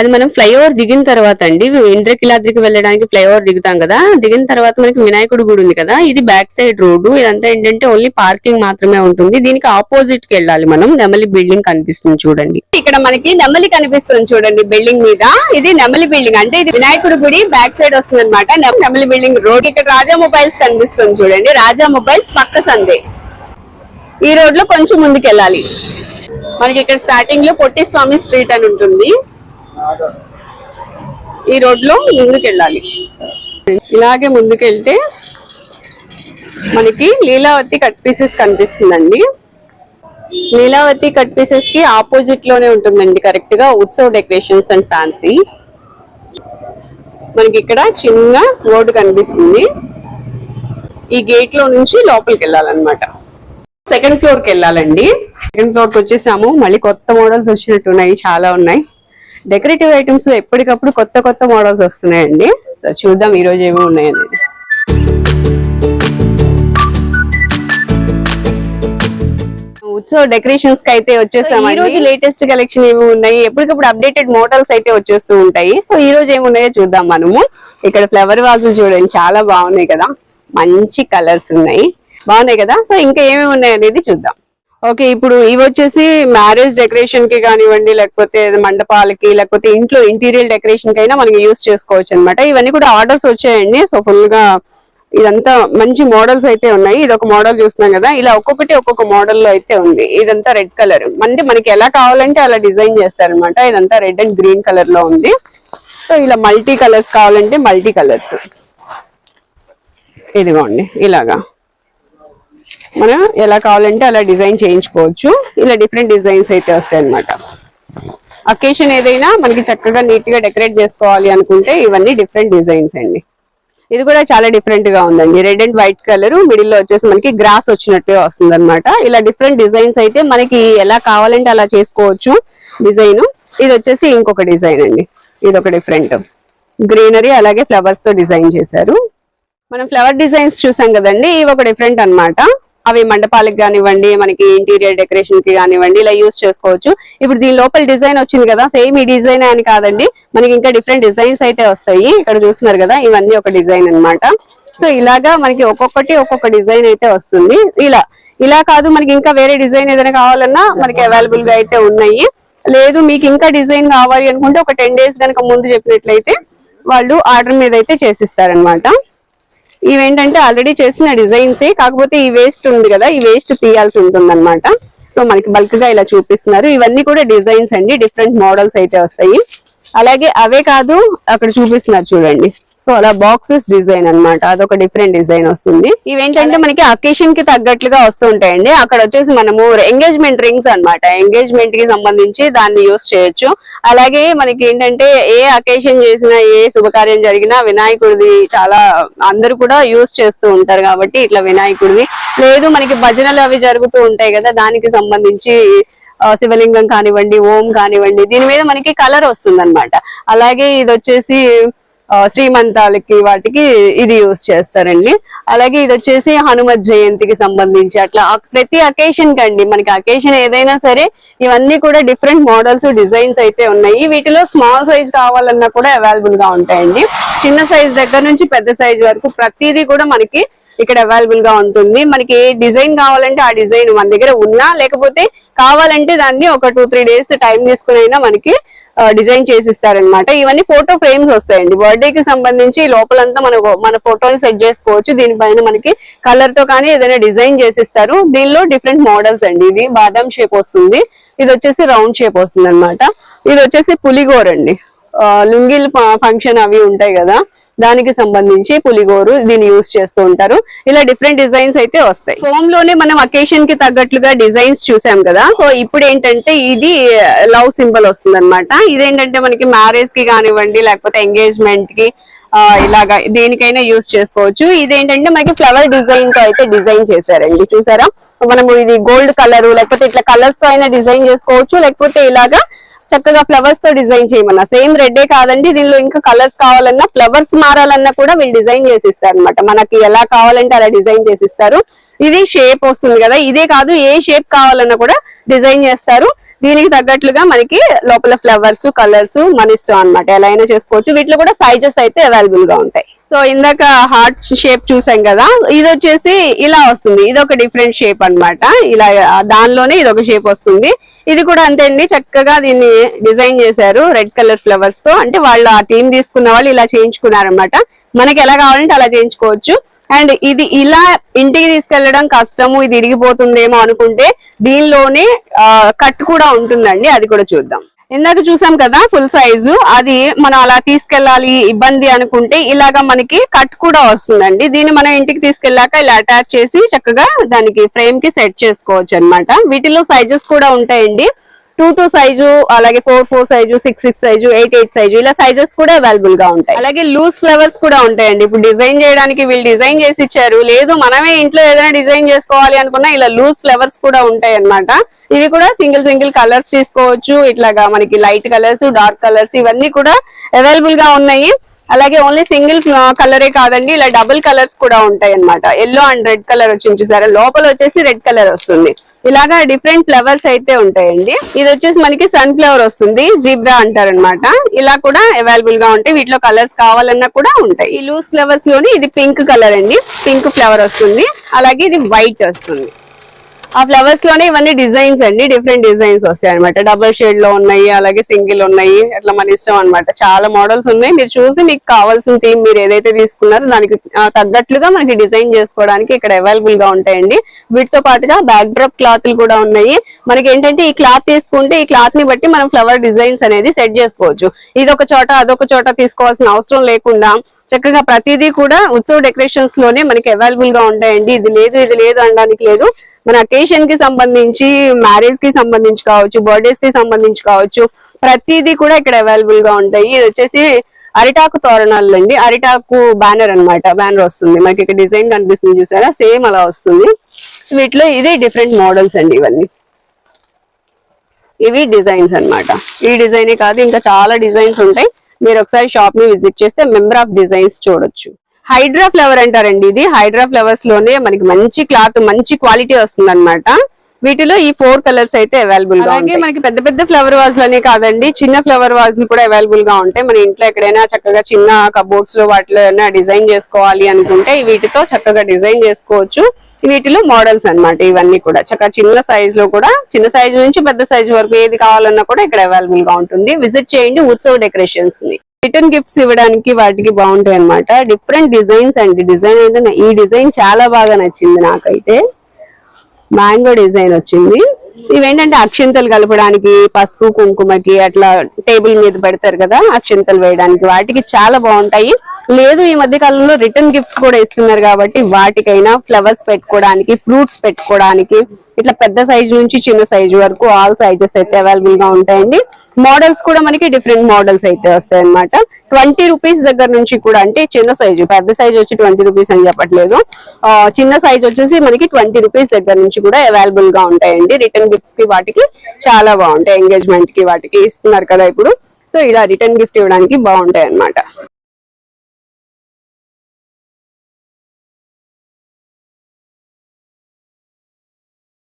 అది మనం ఫ్లైఓవర్ దిగిన తర్వాత అండి ఇంద్రకిలాద్రికి వెళ్ళడానికి ఫ్లైఓవర్ దిగుతాం కదా దిగిన తర్వాత మనకి వినాయకుడు గుడి ఉంది కదా ఇది బ్యాక్ సైడ్ రోడ్డు ఇదంతా ఏంటంటే ఓన్లీ పార్కింగ్ మాత్రమే ఉంటుంది. దీనికి ఆపోజిట్కి వెళ్ళాలి మనం నెమలి బిల్డింగ్ కనిపిస్తుంది చూడండి. ఇక్కడ మనకి నెమలి కనిపిస్తుంది చూడండి బిల్డింగ్ మీద. ఇది నెమలి బిల్డింగ్ అంటే ఇది వినాయకుడి గుడి బ్యాక్ సైడ్ వస్తుంది అనమాట నెమలి బిల్డింగ్ రోడ్ ఇక్కడ రాజా మొబైల్స్ కనిపిస్తుంది చూడండి రాజా మొబైల్స్ పక్క సందే. ఈ రోడ్లో కొంచెం ముందుకెళ్ళాలి. మనకి ఇక్కడ స్టార్టింగ్లో పొట్టి స్వామి స్ట్రీట్ అని ఉంటుంది. ఈ రోడ్లో ముందుకెళ్ళాలి. ఇలాగే ముందుకెళ్తే మనకి లీలావతి కట్ పీసెస్ కనిపిస్తుందండి. లీలావతి కట్ పీసెస్కి ఆపోజిట్లోనే ఉంటుందండి కరెక్ట్గా ఉత్సవ్ డెకరేషన్స్ అండ్ ఫ్యాన్సీ. మనకి ఇక్కడ చిన్న రోడ్డు కనిపిస్తుంది. ఈ గేట్లో నుంచి లోపలికి వెళ్ళాలన్నమాట సెకండ్ ఫ్లోర్కి వెళ్ళాలండి సెకండ్ ఫ్లోర్కి వచ్చేసాము మళ్ళీ కొత్త మోడల్స్ వచ్చినట్టు ఉన్నాయి చాలా ఉన్నాయి. డెకరేటివ్ ఐటమ్స్లో ఎప్పటికప్పుడు కొత్త కొత్త మోడల్స్ వస్తున్నాయండి. సో చూద్దాం ఈ రోజు ఏమి ఉన్నాయనేది. ఉత్సవ డెకరేషన్స్కి అయితే వచ్చేసాం ఈ రోజు లేటెస్ట్ కలెక్షన్ ఏమి ఉన్నాయి? ఎప్పటికప్పుడు అప్డేటెడ్ మోడల్స్ అయితే వచ్చేస్తూ ఉంటాయి. సో ఈ రోజు ఏమున్నాయో చూద్దాం మనము. ఇక్కడ ఫ్లవర్ వాజులు చూడండి చాలా బాగున్నాయి కదా. మంచి కలర్స్ ఉన్నాయి. బాగున్నాయి కదా? సో ఇంకా ఏమేమి ఉన్నాయి అనేది చూద్దాం. ఓకే ఇప్పుడు ఇవి వచ్చేసి మ్యారేజ్ డెకరేషన్కి కానివ్వండి లేకపోతే మండపాలకి లేకపోతే ఇంట్లో ఇంటీరియర్ డెకరేషన్కి అయినా మనం యూస్ చేసుకోవచ్చు అనమాట ఇవన్నీ కూడా ఆర్డర్స్ వచ్చాయండి. సో ఫుల్గా ఇదంతా మంచి మోడల్స్ అయితే ఉన్నాయి. ఇది ఒక మోడల్ చూస్తున్నాం కదా ఇలా ఒక్కొక్కటి ఒక్కొక్క మోడల్లో అయితే ఉంది. ఇదంతా రెడ్ కలర్. అంటే మనకి ఎలా కావాలంటే అలా డిజైన్ చేస్తారనమాట ఇదంతా రెడ్ అండ్ గ్రీన్ కలర్లో ఉంది. సో ఇలా మల్టీ కలర్స్ కావాలంటే మల్టీ కలర్స్. ఇదిగోండి ఇలాగా. మనం ఎలా కావాలంటే అలా డిజైన్ చేయించుకోవచ్చు. ఇలా డిఫరెంట్ డిజైన్స్ అయితే వస్తాయి అనమాట అకేషన్ ఏదైనా మనకి చక్కగా నీట్గా డెకరేట్ చేసుకోవాలి అనుకుంటే ఇవన్నీ డిఫరెంట్ డిజైన్స్ అండి. ఇది కూడా చాలా డిఫరెంట్గా ఉందండి. రెడ్ అండ్ వైట్ కలర్ మిడిల్లో వచ్చేసి మనకి గ్రాస్ వచ్చినట్టే వస్తుంది అనమాట ఇలా డిఫరెంట్ డిజైన్స్ అయితే మనకి ఎలా కావాలంటే అలా చేసుకోవచ్చు డిజైన్ ఇది వచ్చేసి ఇంకొక డిజైన్ అండి. ఇది ఒక డిఫరెంట్ గ్రీనరీ అలాగే ఫ్లవర్స్తో డిజైన్ చేశారు. మనం ఫ్లవర్ డిజైన్స్ చూసాం కదండి ఇవి ఒక డిఫరెంట్ అన్నమాట. అవి మండపాలకు కానివ్వండి మనకి ఇంటీరియర్ డెకరేషన్కి కానివ్వండి ఇలా యూస్ చేసుకోవచ్చు. ఇప్పుడు దీని లోపల డిజైన్ వచ్చింది కదా సేమ్ ఈ డిజైన్ అని కాదండి. మనకి ఇంకా డిఫరెంట్ డిజైన్స్ అయితే వస్తాయి. ఇక్కడ చూస్తున్నారు కదా ఇవన్నీ ఒక డిజైన్ అన్నమాట. సో ఇలాగా మనకి ఒక్కొక్కటి ఒక్కొక్క డిజైన్ అయితే వస్తుంది. ఇలా ఇలా కాదు మనకి ఇంకా వేరే డిజైన్ ఏదైనా కావాలన్నా మనకి అవైలబుల్గా అయితే ఉన్నాయి. లేదు మీకు ఇంకా డిజైన్ కావాలి అనుకుంటే ఒక టెన్ డేస్ కనుక ముందు చెప్పినట్లయితే వాళ్ళు ఆర్డర్ మీద అయితే చేసిస్తారనమాట ఇవేంటంటే ఆల్రెడీ చేసిన డిజైన్స్ కాకపోతే ఈ వేస్ట్ ఉంది కదా ఈ వేస్ట్ తీయాల్సి ఉంటుంది అనమాట సో మనకి బల్క్గా ఇలా చూపిస్తున్నారు. ఇవన్నీ కూడా డిజైన్స్ అండి డిఫరెంట్ మోడల్స్ అయితే వస్తాయి. అలాగే అవే కాదు అక్కడ చూపిస్తున్నారు చూడండి. సో అలా బాక్సెస్ డిజైన్ అన్నమాట. అదొక డిఫరెంట్ డిజైన్ వస్తుంది. ఇవేంటంటే మనకి అకేషన్కి తగ్గట్లుగా వస్తుంటాయండి అక్కడ వచ్చేసి మనము ఎంగేజ్మెంట్ రింగ్స్ అన్నమాట. ఎంగేజ్మెంట్కి సంబంధించి దాన్ని యూస్ చేయొచ్చు. అలాగే మనకి ఏంటంటే ఏ అకేషన్ చేసినా ఏ శుభకార్యం జరిగినా వినాయకుడిది చాలా అందరూ కూడా యూస్ చేస్తూ ఉంటారు కాబట్టి ఇట్లా వినాయకుడిది. లేదు మనకి భజనలు అవి జరుగుతూ ఉంటాయి కదా దానికి సంబంధించి శివలింగం కానివ్వండి ఓం కానివ్వండి దీని మీద మనకి కలర్ వస్తుంది అలాగే ఇది వచ్చేసి శ్రీమంతాలకి వాటికి ఇది యూస్ చేస్తారండి. అలాగే ఇది వచ్చేసి హనుమత్ జయంతికి సంబంధించి అట్లా ప్రతి అకేషన్ కండి మనకి అకేషన్ ఏదైనా సరే ఇవన్నీ కూడా డిఫరెంట్ మోడల్స్ డిజైన్స్ అయితే ఉన్నాయి. వీటిలో స్మాల్ సైజ్ కావాలన్నా కూడా అవైలబుల్గా ఉంటాయండి. చిన్న సైజ్ దగ్గర నుంచి పెద్ద సైజ్ వరకు ప్రతిదీ కూడా మనకి ఇక్కడ అవైలబుల్గా ఉంటుంది. మనకి ఏ డిజైన్ కావాలంటే ఆ డిజైన్ మన దగ్గర ఉన్నా లేకపోతే కావాలంటే దాన్ని ఒక టూ త్రీ డేస్ టైం తీసుకుని అయినా మనకి డిజైన్ చేసి ఇస్తారనమాట ఇవన్నీ ఫోటో ఫ్రేమ్స్ వస్తాయండి. బర్త్డే కి సంబంధించి లోపలంతా మన మన ఫోటోని సెట్ చేసుకోవచ్చు. దీనిపైన మనకి కలర్తో కానీ ఏదైనా డిజైన్ చేసిస్తారు. దీనిలో డిఫరెంట్ మోడల్స్ అండి. ఇది బాదం షేప్ వస్తుంది. ఇది వచ్చేసి రౌండ్ షేప్ వస్తుంది అనమాట ఇది వచ్చేసి పులిగోర్ అండి లుంగీలు ఫంక్షన్ అవి ఉంటాయి కదా దానికి సంబంధించి పులిగోరు దీన్ని యూజ్ చేస్తూ ఉంటారు. ఇలా డిఫరెంట్ డిజైన్స్ అయితే వస్తాయి. ఫోమ్లోనే మనం అకేషన్కి తగ్గట్లుగా డిజైన్స్ చూసాం కదా సో ఇప్పుడు ఏంటంటే ఇది లవ్ సింబల్ వస్తుంది అనమాట ఇదేంటంటే మనకి మ్యారేజ్కి కానివ్వండి లేకపోతే ఎంగేజ్మెంట్కి ఇలాగా దేనికైనా యూజ్ చేసుకోవచ్చు. ఇదేంటంటే మనకి ఫ్లవర్ డిజైన్తో అయితే డిజైన్ చేశారండి. చూసారా? మనము ఇది గోల్డ్ కలర్ లేకపోతే ఇట్లా కలర్స్తో అయినా డిజైన్ చేసుకోవచ్చు లేకపోతే ఇలాగా చక్కగా ఫ్లవర్స్తో డిజైన్ చేయమన్నా. సేమ్ రెడ్డే కాదండి దీనిలో ఇంకా కలర్స్ కావాలన్నా ఫ్లవర్స్ మారాలన్నా కూడా వీళ్ళు డిజైన్ చేసి ఇస్తారు అనమాట మనకి ఎలా కావాలంటే అలా డిజైన్ చేసి ఇస్తారు ఇది షేప్ వస్తుంది కదా ఇదే కాదు ఏ షేప్ కావాలన్నా కూడా డిజైన్ చేస్తారు. దీనికి తగ్గట్లుగా మనకి లోపల ఫ్లవర్స్ కలర్స్ మన ఇష్టం అనమాట ఎలా అయినా చేసుకోవచ్చు. వీటిలో కూడా సైజెస్ అయితే అవైలబుల్గా ఉంటాయి. సో ఇందాక హార్ట్ షేప్ చూసాం కదా ఇది వచ్చేసి ఇలా వస్తుంది. ఇది ఒక డిఫరెంట్ షేప్ అన్నమాట. ఇలా దానిలోనే ఇది ఒక షేప్ వస్తుంది. ఇది కూడా అంతే అండి. చక్కగా దీన్ని డిజైన్ చేశారు రెడ్ కలర్ ఫ్లవర్స్తో. అంటే వాళ్ళు ఆ థీమ్ తీసుకున్న వాళ్ళు ఇలా చేయించుకున్నారనమాట మనకి ఎలా కావాలంటే అలా చేయించుకోవచ్చు. అండ్ ఇది ఇలా ఇంటికి తీసుకెళ్ళడం కష్టము ఇది ఇరిగిపోతుందేమో అనుకుంటే దీనిలోనే కట్ కూడా ఉంటుందండి. అది కూడా చూద్దాం. ఇందాక చూసాం కదా ఫుల్ సైజు అది మనం అలా తీసుకెళ్ళాలి ఇబ్బంది అనుకుంటే ఇలాగా మనకి కట్ కూడా వస్తుందండి. దీన్ని మనం ఇంటికి తీసుకెళ్ళాక ఇలా అటాచ్ చేసి చక్కగా దానికి ఫ్రేమ్కి సెట్ చేసుకోవచ్చు అన్నమాట వీటిలో సైజెస్ కూడా ఉంటాయండి. టూ టూ సైజు అలాగే four four size six six size eight eight size ఇలా సైజెస్ కూడా అవైలబుల్గా ఉంటాయి. అలాగే లూజ్ ఫ్లవర్స్ కూడా ఉంటాయండి. ఇప్పుడు డిజైన్ చేయడానికి వీళ్ళు డిజైన్ చేసి ఇచ్చారు. లేదు మనమే ఇంట్లో ఏదైనా డిజైన్ చేసుకోవాలి అనుకున్నా ఇలా లూజ్ ఫ్లవర్స్ కూడా ఉంటాయి అన్నమాట ఇవి కూడా సింగిల్ సింగిల్ కలర్స్ తీసుకోవచ్చు. ఇట్లాగా మనకి లైట్ కలర్స్ డార్క్ కలర్స్ ఇవన్నీ కూడా అవైలబుల్గా ఉన్నాయి. అలాగే ఓన్లీ సింగిల్ కలరే కాదండి ఇలా డబుల్ కలర్స్ కూడా ఉంటాయి అన్నమాట ఎల్లో అండ్ రెడ్ కలర్ వచ్చింది చూసారా? లోపల వచ్చేసి రెడ్ కలర్ వస్తుంది. ఇలాగా డిఫరెంట్ ఫ్లవర్స్ అయితే ఉంటాయండి. ఇది వచ్చేసి మనకి సన్ ఫ్లవర్ వస్తుంది జీబ్రా అంటారు అనమాట ఇలా కూడా అవైలబుల్గా ఉంటాయి. వీటిలో కలర్స్ కావాలన్నా కూడా ఉంటాయి. ఈ లూజ్ ఫ్లవర్స్లోని ఇది పింక్ కలర్ అండి. పింక్ ఫ్లవర్ వస్తుంది. అలాగే ఇది వైట్ వస్తుంది. ఆ ఫ్లవర్స్లోనే ఇవన్నీ డిజైన్స్ అండి. డిఫరెంట్ డిజైన్స్ వస్తాయి అనమాట డబుల్ షేడ్లో ఉన్నాయి అలాగే సింగిల్ ఉన్నాయి అట్లా మన ఇష్టం అన్నమాట. చాలా మోడల్స్ ఉన్నాయి. మీరు చూసి మీకు కావాల్సిన థీమ్ మీరు ఏదైతే తీసుకున్నారో దానికి తగ్గట్లుగా మనకి డిజైన్ చేసుకోవడానికి ఇక్కడ అవైలబుల్గా ఉంటాయండి. వీటితో పాటుగా బ్యాక్ డ్రాప్ క్లాత్లు కూడా ఉన్నాయి. మనకి ఏంటంటే ఈ క్లాత్ తీసుకుంటే ఈ క్లాత్ని బట్టి మనం ఫ్లవర్ డిజైన్స్ అనేది సెట్ చేసుకోవచ్చు. ఇది ఒక చోట అదొక చోట తీసుకోవాల్సిన అవసరం లేకుండా చక్కగా ప్రతిదీ కూడా ఉత్సవ డెకరేషన్స్లోనే మనకి అవైలబుల్గా ఉంటాయండి. ఇది లేదు ఇది లేదు అనడానికి లేదు. మన అకేషన్కి సంబంధించి మ్యారేజ్కి సంబంధించి కావచ్చు బర్త్డేస్కి సంబంధించి కావచ్చు ప్రతిదీ కూడా ఇక్కడ అవైలబుల్గా ఉంటాయి. ఇది వచ్చేసి అరిటాకు తోరణాలు అండి. అరిటాకు బ్యానర్ అనమాట బ్యానర్ వస్తుంది. మనకి ఇక్కడ డిజైన్ కనిపిస్తుంది చూసారా? సేమ్ అలా వస్తుంది. వీటిలో ఇది డిఫరెంట్ మోడల్స్ అండి ఇవన్నీ. ఇవి డిజైన్స్ అన్నమాట. ఈ డిజైనే కాదు ఇంకా చాలా డిజైన్స్ ఉంటాయి. మీరు ఒకసారి షాప్ని విజిట్ చేస్తే మెంబర్ ఆఫ్ డిజైన్స్ చూడొచ్చు. హైడ్రా ఫ్లవర్ అంటారండి ఇది. హైడ్రా ఫ్లవర్స్లోనే మనకి మంచి క్లాత్ మంచి క్వాలిటీ వస్తుంది అనమాట వీటిలో ఈ ఫోర్ కలర్స్ అయితే అవైలబుల్గా అలాగే మనకి పెద్ద పెద్ద ఫ్లవర్ వాజ్ లనే కాదండి చిన్న ఫ్లవర్ వాజ్ కూడా అవైలబుల్గా ఉంటాయి. మన ఇంట్లో ఎక్కడైనా చక్కగా చిన్న కబోర్డ్స్లో వాటిలో ఏమైనా డిజైన్ చేసుకోవాలి అనుకుంటే వీటితో చక్కగా డిజైన్ చేసుకోవచ్చు. వీటిలో మోడల్స్ అన్నమాట ఇవన్నీ కూడా. చక్కగా చిన్న సైజ్లో కూడా చిన్న సైజ్ నుంచి పెద్ద సైజ్ వరకు ఏది కావాలన్నా కూడా ఇక్కడ అవైలబుల్గా ఉంటుంది. విజిట్ చేయండి ఉత్సవ్ డెకరేషన్స్ని. రిటర్న్ గిఫ్ట్స్ ఇవ్వడానికి వాటికి బాగుంటాయి అన్నమాట. డిఫరెంట్ డిజైన్స్ అండి. డిజైన్ అయితే ఈ డిజైన్ చాలా బాగా నచ్చింది నాకైతే. మ్యాంగో డిజైన్ వచ్చింది. ఇవేంటంటే అక్షింతలు కలపడానికి పసుపు కుంకుమకి అట్లా టేబుల్ మీద పెడతారు కదా అక్షింతలు వేయడానికి వాటికి చాలా బాగుంటాయి. లేదు ఈ మధ్య కాలంలో రిటర్న్ గిఫ్ట్స్ కూడా ఇస్తున్నారు కాబట్టి వాటికైనా ఫ్లవర్స్ పెట్టుకోవడానికి ఫ్రూట్స్ పెట్టుకోవడానికి ఇట్లా పెద్ద సైజు నుంచి చిన్న సైజు వరకు ఆల్ సైజెస్ అయితే అవైలబుల్గా ఉంటాయండి. మోడల్స్ కూడా మనకి డిఫరెంట్ మోడల్స్ అయితే వస్తాయి అనమాట ట్వంటీ రూపీస్ దగ్గర నుంచి కూడా అంటే చిన్న సైజు పెద్ద సైజు వచ్చి ట్వంటీ రూపీస్ అని చెప్పట్లేదు. ఆ, చిన్న సైజ్ వచ్చేసి మనకి ట్వంటీ రూపీస్ దగ్గర నుంచి కూడా అవైలబుల్గా ఉంటాయండి. రిటర్న్ గిఫ్ట్స్కి వాటికి చాలా బాగుంటాయి. ఎంగేజ్మెంట్కి వాటికి ఇస్తున్నారు కదా ఇప్పుడు. సో ఇలా రిటర్న్ గిఫ్ట్ ఇవ్వడానికి బాగుంటాయి అనమాట